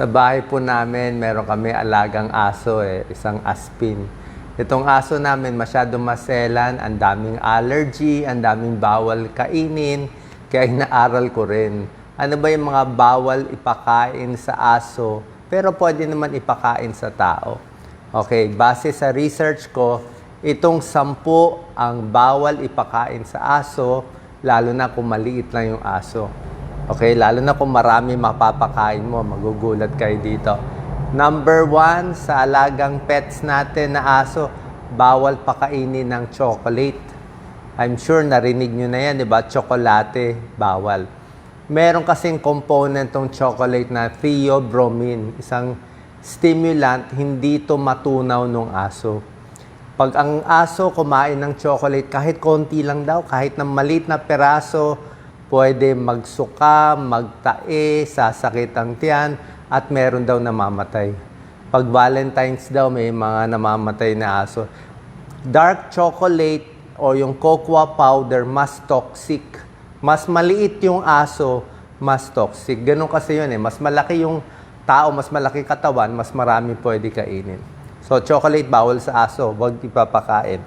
Sa bahay po namin, meron kami alagang aso eh, isang aspin. Itong aso namin masyadong maselan, ang daming allergy, ang daming bawal kainin, kaya inaaral ko rin. Ano ba yung mga bawal ipakain sa aso, pero pwede naman ipakain sa tao. Okay, base sa research ko, itong sampu ang bawal ipakain sa aso, lalo na kung maliit lang yung aso. Okay, lalo na kung marami mapapakain mo, magugulat kayo dito. Number one, sa alagang pets natin na aso, bawal pakainin ng chocolate. I'm sure narinig nyo na yan, di ba? Chocolate, bawal. Meron kasing component tong chocolate na theobromine, isang stimulant, hindi to matunaw ng aso. Pag ang aso kumain ng chocolate, kahit konti lang daw, kahit na maliit na peraso, pwede magsuka, magtae, sasakit ang tiyan, at meron daw namamatay. Pag Valentine's daw, may mga namamatay na aso. Dark chocolate o yung cocoa powder, mas toxic. Mas maliit yung aso, mas toxic. Ganun kasi yun eh. Mas malaki yung tao, mas malaki katawan, mas marami pwede kainin. So, chocolate bawal sa aso, wag ipapakain.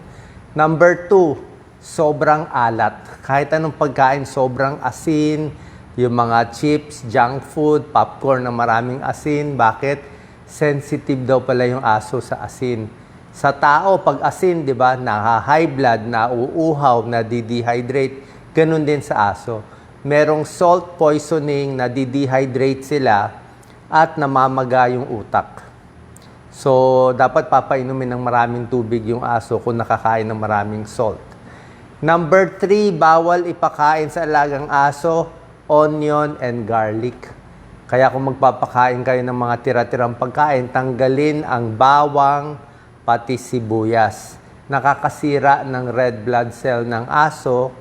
Number two, sobrang alat. Kahit anong pagkain, sobrang asin, yung mga chips, junk food, popcorn na maraming asin. Bakit? Sensitive daw pala yung aso sa asin. Sa tao, pag asin, di ba, na-high blood, nauuhaw, na-dehydrate, ganun din sa aso. Merong salt poisoning, na-dehydrate sila, at namamaga yung utak. So, dapat papainumin ng maraming tubig yung aso kung nakakain ng maraming salt. Number three, bawal ipakain sa alagang aso, onion and garlic. Kaya kung magpapakain kayo ng mga tira-tirang pagkain, tanggalin ang bawang, pati sibuyas. Nakakasira ng red blood cell ng aso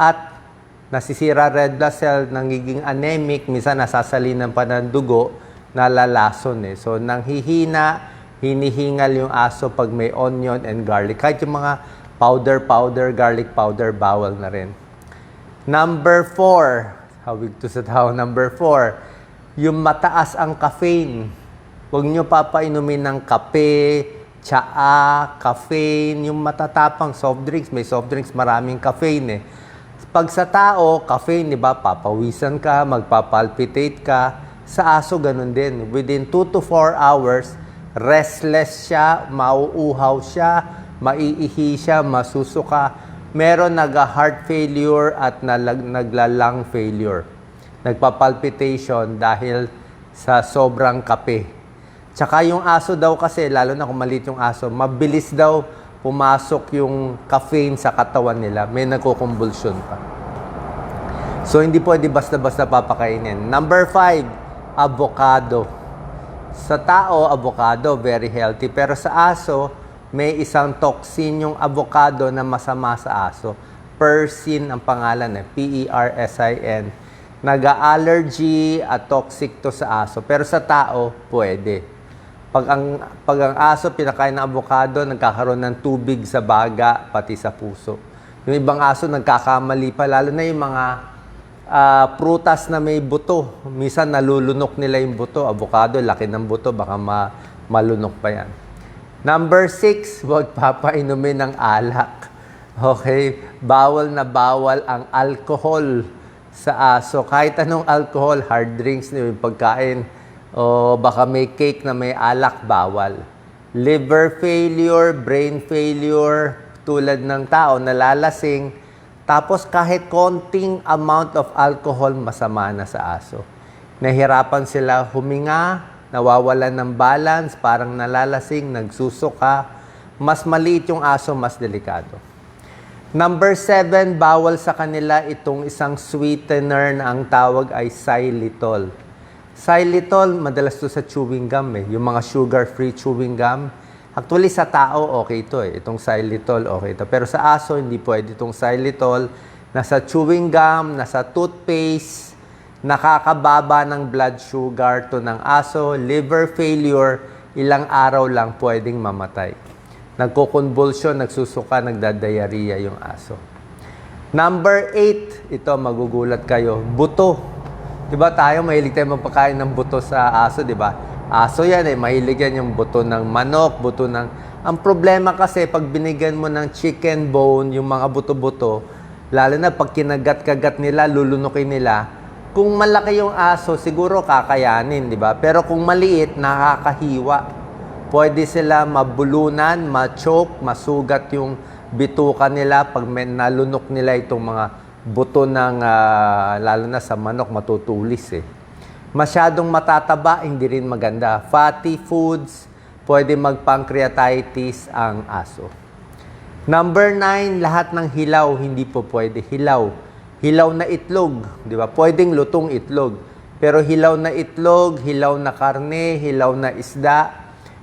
at nasisira red blood cell, nangiging anemic, minsan nasasalinan pa ng dugo, nalalason eh. So, nanghihina, hinihingal yung aso pag may onion and garlic. Kahit yung mga powder, powder, garlic powder, bawal na rin. Number four, hawig to sa tao, number four, yung mataas ang caffeine. Huwag nyo papainumin ng kape, tsaa, caffeine, yung matatapang soft drinks. May soft drinks, maraming caffeine eh. Pag sa tao, caffeine, di ba, papawisan ka, magpapalpitate ka. Sa aso, ganun din. Within 2 to 4 hours, restless siya, mauuhaw siya, maiihi siya, masusuka. Meron naga-heart failure at nalag, nagla-lung failure. Nagpapalpitation dahil sa sobrang kape. Tsaka yung aso daw kasi, lalo na kung maliit yung aso, mabilis daw pumasok yung caffeine sa katawan nila. May nagkukumbulsyon pa. So, hindi pwede basta-basta papakainin. Number five, avocado. Sa tao, avocado, very healthy. Pero sa aso, may isang toxin yung avocado na masama sa aso. Persin ang pangalan eh. P-E-R-S-I-N. Naga-allergy at toxic to sa aso. Pero sa tao, pwede. Pag ang, pag ang aso pinakain ng avocado, nagkakaroon ng tubig sa baga, pati sa puso. Yung ibang aso nagkakamali pa, lalo na yung mga ah, prutas na may buto. Minsan nalulunok nila yung buto. Avocado, laki ng buto, baka ma- malunok pa yan. Number six, huwag papainumin ng alak. Okay? Bawal na bawal ang alcohol sa aso. Kahit anong alcohol, hard drinks, pagkain, o baka may cake na may alak, bawal. Liver failure, brain failure, tulad ng tao, nalalasing, tapos kahit konting amount of alcohol, masama na sa aso. Nahirapan sila huminga, nawawalan ng balance, parang nalalasing, nagsusuka. Mas maliit yung aso, mas delikado. Number seven, bawal sa kanila itong isang sweetener na ang tawag ay xylitol. Xylitol, madalas to sa chewing gum eh. Yung mga sugar-free chewing gum. Actually, sa tao, okay to eh. Itong xylitol, okay to. Pero sa aso, hindi pwede itong xylitol. Nasa chewing gum, nasa toothpaste, nakakababa ng blood sugar to ng aso, liver failure, ilang araw lang pwedeng mamatay. Nagkukonvulsyon, nagsusuka, nagdadiarrhea yung aso. Number eight, ito magugulat kayo, buto. Di ba tayo, mahilig tayo magpakain ng buto sa aso, di ba? Aso yan eh, mahilig yan yung buto ng manok, buto ng... Ang problema kasi, pag binigyan mo ng chicken bone, yung mga buto-buto, lalo na pag kinagat-kagat nila, lulunukin nila, kung malaki yung aso, siguro kakayanin, di ba? Pero kung maliit, nakakahiwa. Pwede sila mabulunan, ma-choke, masugat yung bituka nila pag may nalunok nila itong mga buto ng, ah, lalo na sa manok, matutulis eh. Masyadong matataba, hindi rin maganda. Fatty foods, pwede mag-pancreatitis ang aso. Number nine, lahat ng hilaw, hindi po pwede. Hilaw. Hilaw na itlog, di ba? Pwedeng lutong itlog. Pero hilaw na itlog, hilaw na karne, hilaw na isda,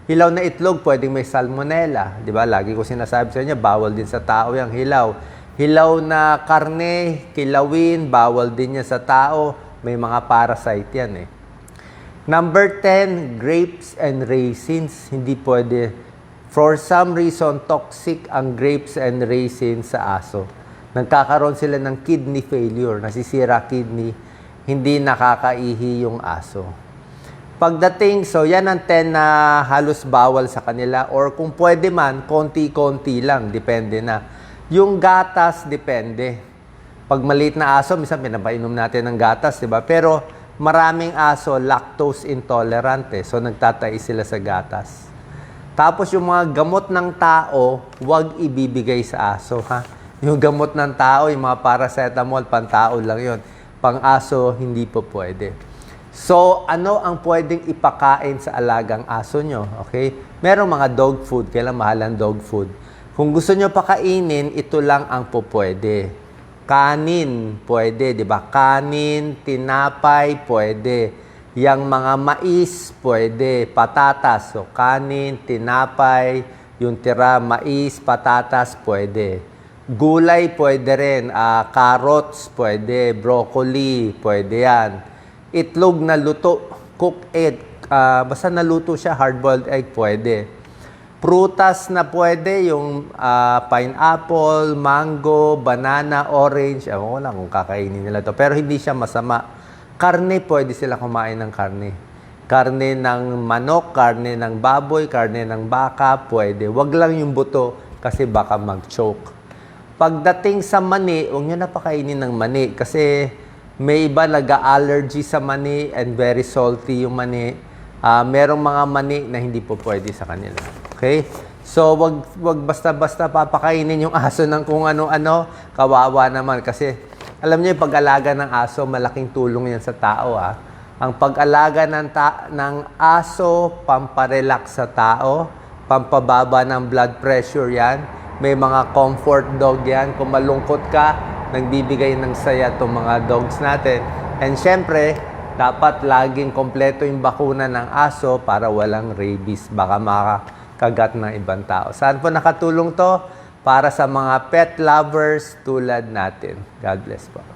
hilaw na itlog, pwedeng may salmonella. Di ba? Lagi ko sinasabi sa inyo, bawal din sa tao yung hilaw. Hilaw na karne, kilawin, bawal din yan sa tao. May mga parasite yan eh. Number 10, grapes and raisins. Hindi pwede. For some reason, toxic ang grapes and raisins sa aso. Nagkakaroon sila ng kidney failure, nasisira kidney, hindi nakakaihi yung aso. Pagdating, so yan ang 10 na halos bawal sa kanila or kung pwede man, konti-konti lang, depende na. Yung gatas, depende. Pag maliit na aso, minsan pinapainom natin ng gatas, di ba? Pero maraming aso lactose intolerant eh, so nagtatai sila sa gatas. Tapos yung mga gamot ng tao, huwag ibibigay sa aso, ha? Yung gamot ng tao, yung mga paracetamol, pantao lang yon. Pang aso, hindi po pwede. So, ano ang pwedeng ipakain sa alagang aso nyo? Okay? Merong mga dog food, kailan mahal ang dog food. Kung gusto nyo pakainin, ito lang ang po pwede. Kanin, pwede, di ba? Kanin, tinapay, pwede. Yang mga mais, pwede. Patatas, so kanin, tinapay, yung tira, mais, patatas, pwede. Gulay, pwede rin. Ah, carrots, pwede. Broccoli, pwede yan. Itlog na luto, cooked egg, ah, basta naluto siya, hard-boiled egg, pwede. Prutas na pwede, yung ah, pineapple, mango, banana, orange. Ewan ko lang kung kakainin nila to. Pero hindi siya masama. Karne, pwede sila kumain ng karne. Karne ng manok, karne ng baboy, karne ng baka, pwede. Wag lang yung buto kasi baka mag-choke. Pagdating sa mani, huwag nyo na pakainin ng mani kasi may iba nag-allergy sa mani and very salty yung mani. Ah, merong mga mani na hindi po pwede sa kanila. Okay? So, wag, wag basta-basta papakainin yung aso ng kung ano-ano. Kawawa naman kasi alam niyo yung pag-alaga ng aso, malaking tulong yan sa tao. Ah. Ang pag-alaga ng, ta- ng aso, pamparelax sa tao, pampababa ng blood pressure yan. May mga comfort dog yan. Kung malungkot ka, nagbibigay ng saya itong mga dogs natin. And syempre, dapat laging kompleto yung bakuna ng aso para walang rabies. Baka makakagat ng ibang tao. Saan po nakatulong to? Para sa mga pet lovers tulad natin. God bless po.